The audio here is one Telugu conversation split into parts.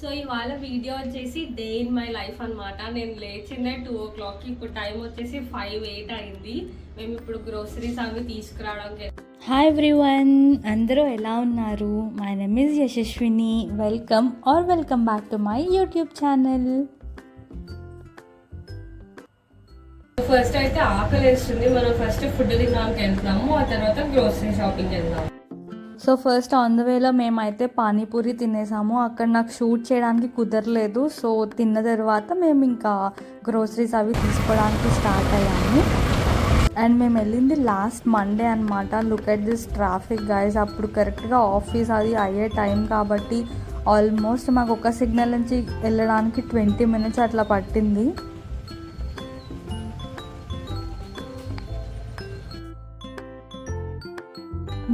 సో ఇవాళ వీడియో వచ్చేసి డే ఇన్ మై లైఫ్ అన్నమాట. నేను లేచిందే టూ ఓ క్లాక్కి ఇప్పుడు టైం వచ్చేసి ఫైవ్ ఎయిట్ అయింది. మేము ఇప్పుడు గ్రోసరీస్ అవి తీసుకురావడానికి హాయ్ ఎవ్రీవన్ అందరూ ఎలా ఉన్నారు? My name is Yashaswini welcome are welcome back to my YouTube channel first అయితే ఆకలి వేస్తుంది మనం ఫస్ట్ ఫుడ్ తినడానికి వెళ్తున్నాము ఆ తర్వాత గ్రోసరీ షాపింగ్ వెళ్దాం. సో ఫస్ట్ ఆన్ ద వేలో మేమైతే పానీపూరి తినేసాము. అక్కడ నాకు షూట్ చేయడానికి కుదరలేదు. సో తిన్న తర్వాత మేము ఇంకా గ్రోసరీస్ అవి తీసుకోవడానికి స్టార్ట్ అయ్యాము. అండ్ మేము వెళ్ళింది లాస్ట్ మండే అనమాట look at this traffic guys అప్పుడు కరెక్ట్గా ఆఫీస్ అది అయ్యే టైం కాబట్టి ఆల్మోస్ట్ మాకు ఒక సిగ్నల్ నుంచి వెళ్ళడానికి ట్వంటీ మినిట్స్ అట్లా పట్టింది.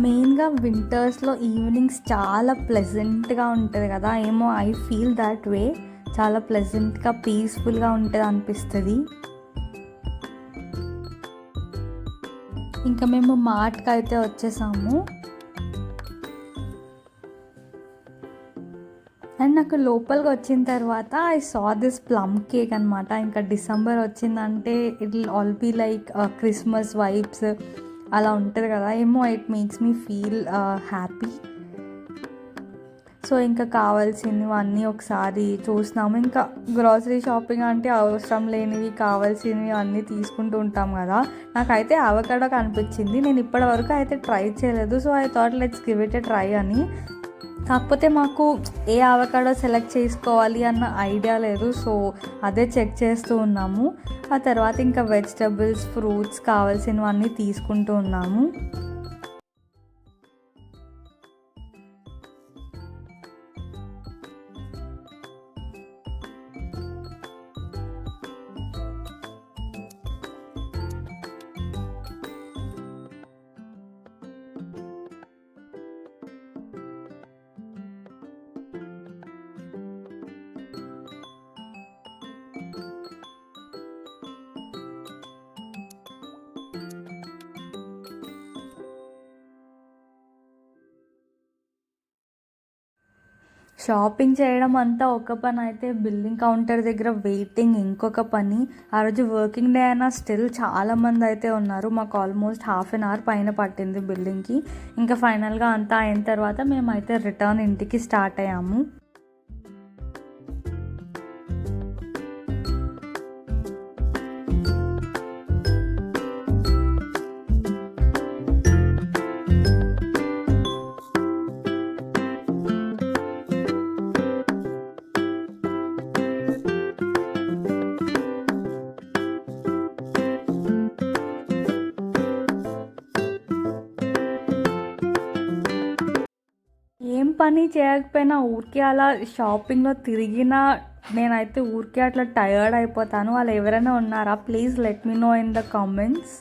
మెయిన్గా వింటర్స్లో ఈవినింగ్స్ చాలా ప్లెజెంట్గా ఉంటుంది కదా ఏమో ఐ ఫీల్ దాట్ వే. చాలా ప్లెజెంట్గా పీస్ఫుల్గా ఉంటుంది అనిపిస్తుంది. ఇంకా మేము మార్ట్కి అయితే వచ్చేసాము. అండ్ నాకు లోపలికి వచ్చిన తర్వాత I saw this plum cake అనమాట ఇంకా డిసెంబర్ వచ్చిందంటే it all be like Christmas vibes అలా ఉంటుంది కదా. ఏమో it makes me feel happy so ఇంకా కావాల్సినవన్నీ ఒకసారి చూసినాము ఇంకా గ్రాసరీ షాపింగ్ అంటే అవసరం లేనివి కావాల్సినవి అన్నీ తీసుకుంటూ ఉంటాం కదా. నాకైతే అవకాడో కనిపించింది. నేను ఇప్పటి వరకు అయితే ట్రై చేయలేదు. So I thought let's give it a try అని. కాకపోతే మాకు ఏ అవకాడో సెలెక్ట్ చేసుకోవాలి అన్న ఐడియా లేదు. సో అదే చెక్ చేస్తూ ఉన్నాము. ఆ తర్వాత ఇంకా వెజిటబుల్స్ ఫ్రూట్స్ కావాల్సినవన్నీ తీసుకుంటూ ఉన్నాము. షాపింగ్ చేయడం అంతా ఒక పని అయితే బిల్లింగ్ కౌంటర్ దగ్గర వెయిటింగ్ ఇంకొక పని. ఆ రోజు వర్కింగ్ డే అయినా స్టిల్ చాలా మంది అయితే ఉన్నారు. మాకు ఆల్మోస్ట్ హాఫ్ అన్ అవర్ పైన పట్టింది బిల్డింగ్కి ఇంకా ఫైనల్గా అంతా అయిన తర్వాత మేమైతే రిటర్న్ ఇంటికి స్టార్ట్ అయ్యాము. పని చేయకపోయినా ఊరికే అలా షాపింగ్లో తిరిగినా నేనైతే ఊరికే అట్లా టయర్డ్ అయిపోతాను. వాళ్ళు ఎవరైనా ఉన్నారా? Please let me know in the comments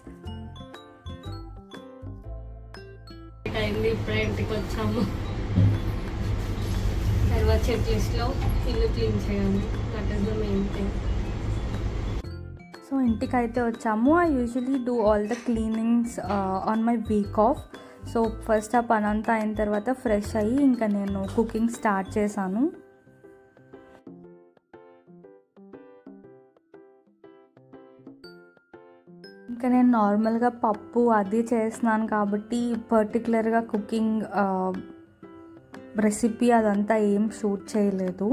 late అయింది ఇప్పుడే ఇంటికి వచ్చాము. తర్వాత చెక్ లిస్ట్లో ఇల్లు క్లీన్ చేయాలి that is the main thing so ఇంటికి అయితే వచ్చాము I usually do all the cleanings on my week off so first ఆ పని అంతా అయిన తర్వాత ఫ్రెష్ అయ్యి ఇంకా నేను కుకింగ్ స్టార్ట్ చేశాను. ఇంకా నేను నార్మల్గా పప్పు అది చేస్తున్నాను కాబట్టి పర్టికులర్గా కుకింగ్ రెసిపీ అదంతా ఏం షూట్ చేయలేదు.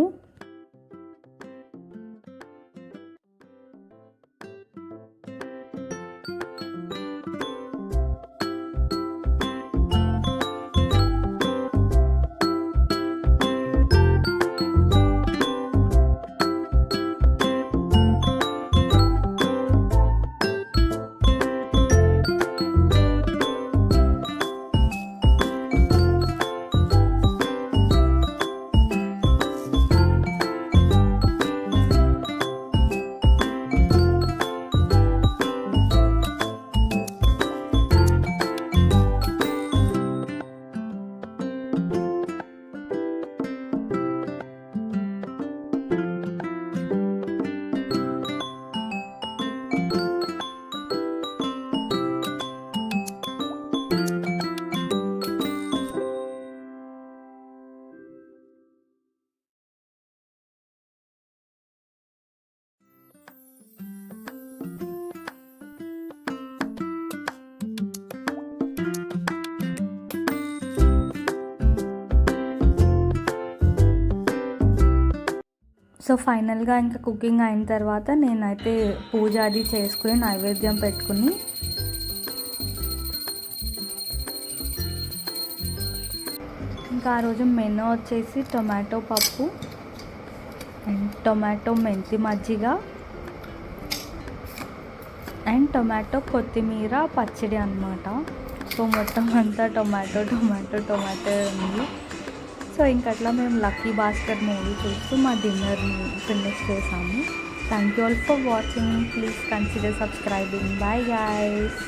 సో ఫైనల్గా ఇంకా కుకింగ్ అయిన తర్వాత నేనైతే పూజ అది చేసుకుని నైవేద్యం పెట్టుకుని ఇంకా ఆ రోజు మెనూ వచ్చేసి టొమాటో పప్పు అండ్ టొమాటో మెంతి మజ్జిగ అండ్ టొమాటో కొత్తిమీర పచ్చడి అనమాట సో మొత్తం అంతా టొమాటో టొమాటో టొమాటో ఉంది. సో ఇంకట్లా మేము లక్కీ భాస్కర్ మూవీ చూస్తూ మా డిన్నర్ని ఫినిష్ చేసాము. Thank you all for watching please consider subscribing bye guys